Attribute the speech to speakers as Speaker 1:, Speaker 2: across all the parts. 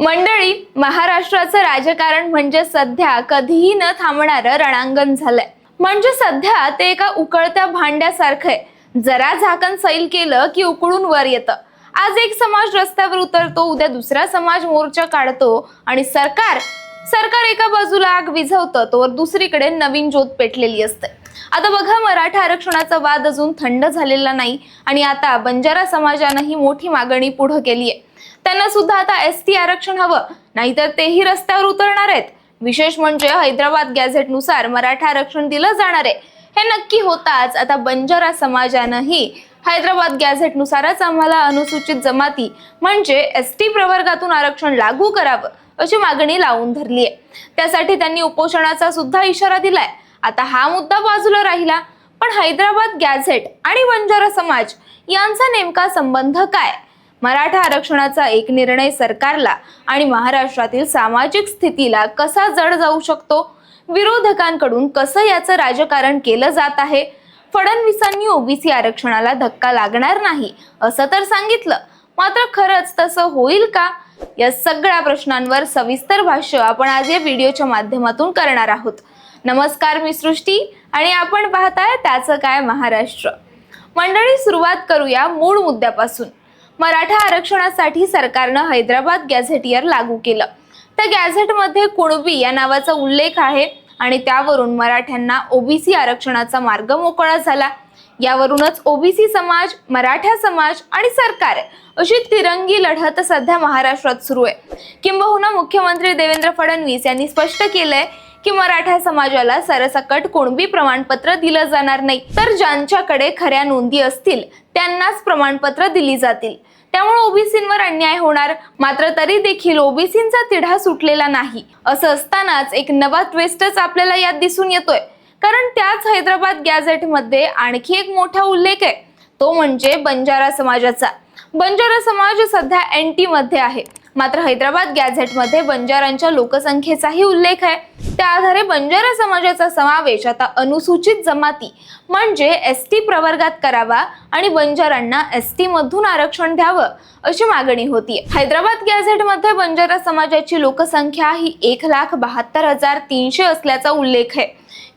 Speaker 1: मंडळी महाराष्ट्राचं राजकारण म्हणजे सध्या कधीही न थांबणारं रणांगण झालंय. म्हणजे सध्या ते एका उकळत्या भांड्यासारखं आहे. जरा झाकण सैल केलं की उकळून वर येतं. आज एक समाज रस्त्यावर उतरतो उद्या दुसरा समाज मोर्चा काढतो आणि सरकार सरकार एका बाजूला आग विझवतं तर दुसरीकडे नवीन ज्योत पेटलेली असते. आता बघा मराठा आरक्षणाचा वाद अजून थंड झालेला नाही आणि आता बंजारा समाजानंही मोठी मागणी पुढे केली आहे त्यांना सुद्धा आता एस टी आरक्षण हवं. नाहीतर तेही रस्त्यावर उतरणार आहेत. विशेष म्हणजे हैदराबाद गॅझेटनुसार मराठा आरक्षण दिलं जाणार आहे. हे नक्की होताच आता बंजारा समाजानंही हैदराबाद गॅझेटनुसारच आम्हाला अनुसूचित जमाती म्हणजे एस टी प्रवर्गातून आरक्षण लागू करावं अशी मागणी लावून धरली आहे त्यासाठी त्यांनी उपोषणाचा सुद्धा इशारा दिलाय. आता हा मुद्दा बाजूला राहिला. पण हैदराबाद गॅझेट आणि बंजारा समाज यांचा नेमका संबंध काय? मराठा आरक्षणाचा एक निर्णय सरकारला आणि महाराष्ट्रातील सामाजिक स्थितीला कसा जड जाऊ शकतो? विरोधकांकडून कसं याचं राजकारण केलं जात आहे? फडणवीसांनी ओबीसी आरक्षणाला धक्का लागणार नाही असं तर सांगितलं. मात्र खरंच तसं होईल का? या सगळ्या प्रश्नांवर सविस्तर भाष्य आपण आज या व्हिडिओच्या माध्यमातून करणार आहोत. नमस्कार मी सृष्टी आणि आपण पाहताय त्याचं काय महाराष्ट्र. मंडळी सुरुवात करूया मूळ मुद्द्यापासून. मराठा आरक्षणासाठी सरकारनं हैदराबाद गॅझेटियर लागू केलं. त्या गॅझेटमध्ये कुणबी या नावाचा उल्लेख आहे आणि त्यावरून मराठ्यांना ओबीसी आरक्षणाचा मार्ग मोकळा झाला. यावरूनच ओबीसी समाज मराठा समाज आणि सरकार अशी तिरंगी लढत सध्या महाराष्ट्रात सुरू आहे. किंबहुना मुख्यमंत्री देवेंद्र फडणवीस यांनी स्पष्ट केलंय की मराठा समाजाला सरसकट कुणबी प्रमाणपत्र दिलं जाणार नाही. तर ज्यांच्याकडे खऱ्या नोंदी असतील त्यांनाच प्रमाणपत्र दिली जातील. त्यामुळे ओबीसींवर अन्याय होणार मात्र तरी देखील ओबीसींचा तिढा सुटलेला नाही. असं असतानाच एक नवा ट्विस्टच आपल्याला यात दिसून येतोय. कारण त्याच हैदराबाद गॅझेटमध्ये आणखी एक मोठा उल्लेख आहे. तो म्हणजे बंजारा समाजाचा. बंजारा समाज सध्या एन टी मध्ये आहे. मात्र हैदराबाद गॅझेटमध्ये बंजारांच्या लोकसंख्येचाही उल्लेख आहे. त्या आधारे बंजारा समाजाचा समावेश आता अनुसूचित जमाती म्हणजे एस टी प्रवर्गात करावा आणि बंजारांना एस टी मधून आरक्षण द्यावं अशी मागणी होती. हैदराबाद गॅझेटमध्ये बंजारा समाजाची लोकसंख्या ही एक लाख बहात्तर हजार तीनशे असल्याचा उल्लेख आहे.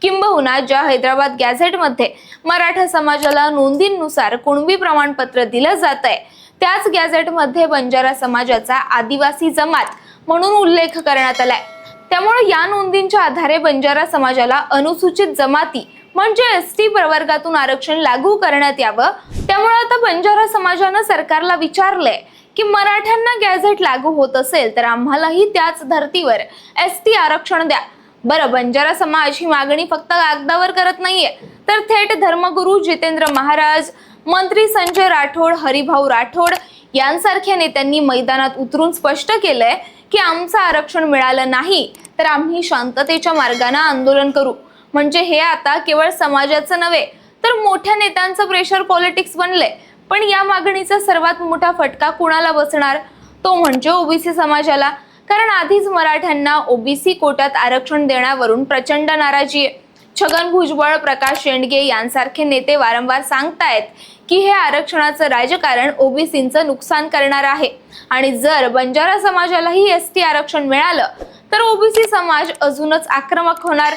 Speaker 1: किंबहुना ज्या हैदराबाद गॅझेटमध्ये मराठा समाजाला नोंदींनुसार कुणबी प्रमाणपत्र दिलं जात आहे त्याच गॅझेटमध्ये बंजारा समाजाचा आदिवासी जमात म्हणून उल्लेख करण्यात आलाय. त्यामुळे या नोंदींच्या आधारे बंजारा समाजाला अनुसूचित जमाती म्हणजे एस टी प्रवर्गातून आरक्षण लागू करण्यात यावं. त्यामुळे आता बंजारा समाजानं सरकारला विचारलंय की मराठ्यांना गॅझेट लागू होत असेल तर आम्हालाही त्याच धर्तीवर एस टी आरक्षण द्या. बरं बंजारा समाज ही मागणी फक्त कागदावर करत नाहीये. तर थेट धर्मगुरू जितेंद्र महाराज मंत्री संजय राठोड हरिभाऊ राठोड यांसारख्या नेत्यांनी मैदानात उतरून स्पष्ट केलंय की आमचं आरक्षण मिळालं नाही तर आम्ही शांततेच्या मार्गाने आंदोलन करू. म्हणजे हे आता केवळ समाजाचं नव्हे तर मोठ्या नेत्यांचं प्रेशर पॉलिटिक्स बनलंय. पण या मागणीचा सर्वात मोठा फटका कुणाला बसणार? तो म्हणजे ओबीसी समाजाला. कारण आधीच मराठ्यांना ओबीसी कोट्यात आरक्षण देण्यावरून प्रचंड नाराजी आहे. छगन भुजबळ प्रकाश शेंडगे यांसारखे नेते वारंवार सांगतायत की हे आरक्षणाचं राजकारण ओबीसीचं नुकसान करणार आहे. आणि जर बंजारा समाजालाही एस टी आरक्षण मिळालं तर ओबीसी समाज अजूनच आक्रमक होणार.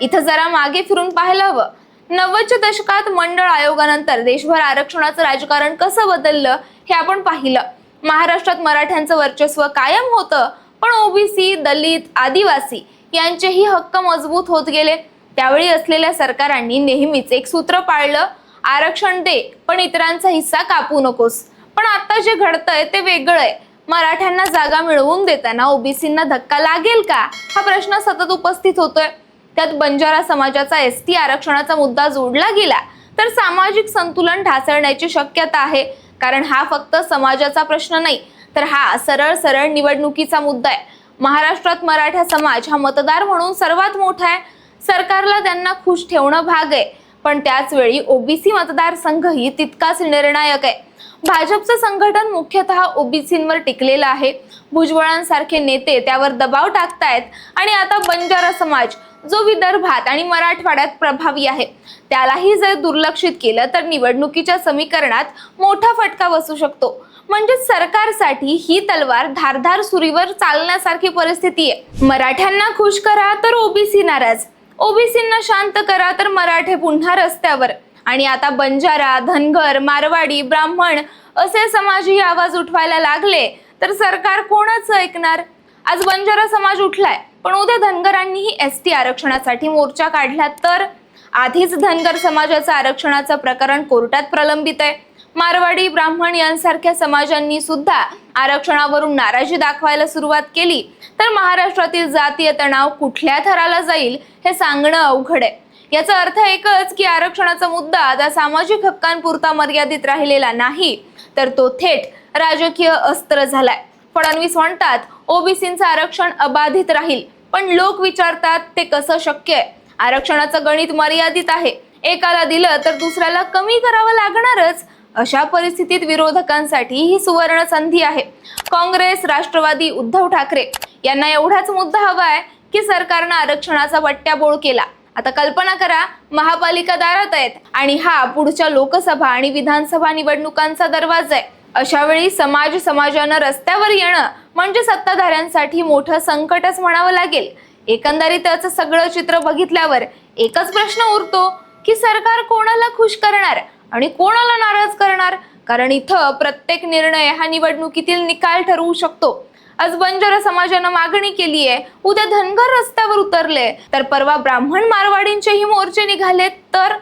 Speaker 1: इथं जरा मागे फिरून पाहायला हवं. नव्वदच्या दशकात मंडळ आयोगानंतर देशभर आरक्षणाचं राजकारण कसं बदललं हे आपण पाहिलं. महाराष्ट्रात मराठ्यांचं वर्चस्व कायम होतं पण ओबीसी दलित आदिवासी यांचेही हक्क मजबूत होत गेले. त्यावेळी असलेल्या सरकारांनी नेहमीच एक सूत्र पाळलं आरक्षण दे पण इतरांचा हिस्सा कापू नकोस. पण आता जे घडतंय ते वेगळं आहे. मराठ्यांना जागा मिळवून देताना ओबीसींना धक्का लागेल का? हा प्रश्न सतत उपस्थित होतोय. त्यात बंजारा समाजाचा एस टी आरक्षणाचा मुद्दा जोडला गेला तर सामाजिक संतुलन ढासळण्याची शक्यता आहे. कारण हा फक्त समाजाचा प्रश्न नाही तर हा सरळ सरळ निवडणुकीचा मुद्दा आहे. महाराष्ट्रात मराठा समाज हा मतदार म्हणून सर्वात मोठा आहे. सरकारला त्यांना खुश ठेवणं भाग आहे. पण त्याचवेळी ओबीसी मतदारसंघही तितकाच निर्णायक आहे. भाजपचं संघटन मुख्यतः ओबीसींवर टिकलेलं आहे. भुजबळांसारखे नेते त्यावर दबाव टाकतायत आणि आता बंजारा समाज जो विदर्भात आणि मराठवाड्यात प्रभावी आहे त्यालाही जर दुर्लक्षित केलं तर निवडणुकीच्या समीकरणात मोठा फटका बसू शकतो. म्हणजे सरकारसाठी ही तलवार धारधार सुरीवर चालण्यासारखी परिस्थिती आहे. मराठ्यांना खुश करा तर ओबीसी नाराज. ओबीसींना शांत करा तर मराठे पुन्हा रस्त्यावर. आणि आता बंजारा धनगर मारवाडी ब्राह्मण असे समाजही आवाज उठवायला लागले तर सरकार कोणच ऐकणार? आज बंजारा समाज उठलाय पण उद्या धनगरांनीही एस टी आरक्षणासाठी मोर्चा काढला तर? आधीच धनगर समाजाचं आरक्षणाचं प्रकरण कोर्टात प्रलंबित आहे. मारवाडी ब्राह्मण यांसारख्या समाजांनी सुद्धा आरक्षणावरून नाराजी दाखवायला सुरुवात केली. तर महाराष्ट्रातील जातीय तणाव कुठल्या थराला जाईल हे सांगणं अवघड आहे. याचा अर्थ एकच की आरक्षणाचा मुद्दा आता सामाजिक हक्कांपुरता मर्यादित राहिलेला नाही तर तो थेट राजकीय अस्त्र झालाय. फडणवीस म्हणतात ओबीसींचं आरक्षण अबाधित राहील पण लोक विचारतात ते कसं शक्य आहे? आरक्षणाचं गणित मर्यादित आहे. एकाला दिलं तर दुसऱ्याला कमी करावं लागणारच अशा परिस्थितीत विरोधकांसाठी ही सुवर्ण संधी आहे. काँग्रेस राष्ट्रवादी उद्धव ठाकरे यांना एवढाच मुद्दा हवा आहे की सरकारनं आरक्षणाचा बट्ट्याबोळ केला. आता कल्पना करा महापालिका दारात आहेत आणि हा पुढच्या लोकसभा आणि विधानसभा निवडणुकांचा दरवाजा आहे. अशा वेळी समाज समाजानं रस्त्यावर येणं म्हणजे सत्ताधाऱ्यांसाठी मोठं संकटच म्हणावं लागेल. एकंदरीत त्याचं सगळं चित्र बघितल्यावर एकच प्रश्न उरतो की सरकार कोणाला खुश करणार? आणि कोणाला नाराज करणार? कारण इथं प्रत्येक निर्णय हा निवडणुकीतील निकाल ठरवू शकतो. आज बंजारा समाजानं मागणी केली आहे उद्या धनगर रस्त्यावर उतरले. तर परवा ब्राह्मण मारवाडींचेही मोर्चे निघाले तर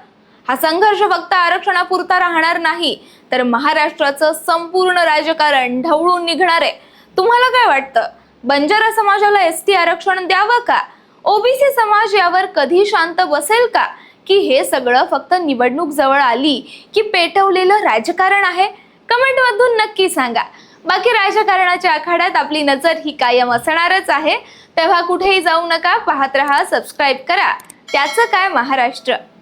Speaker 1: हा संघर्ष फक्त आरक्षणापुरता राहणार नाही तर महाराष्ट्राचं संपूर्ण राजकारण ढवळून निघणार आहे. तुम्हाला काय वाटतं? बंजारा समाजाला एस टी आरक्षण द्यावं का? ओबीसी समाज यावर कधी शांत बसेल का? की हे सगळं फक्त निवडणूक जवळ आली की पेटवलेलं राजकारण आहे? कमेंटमधून नक्की सांगा. बाकी राजकारणाच्या आखाड्यात आपली नजर ही कायम असणारच आहे. तेव्हा कुठेही जाऊ नका पाहत रहा सबस्क्राईब करा. त्याचं काय महाराष्ट्र?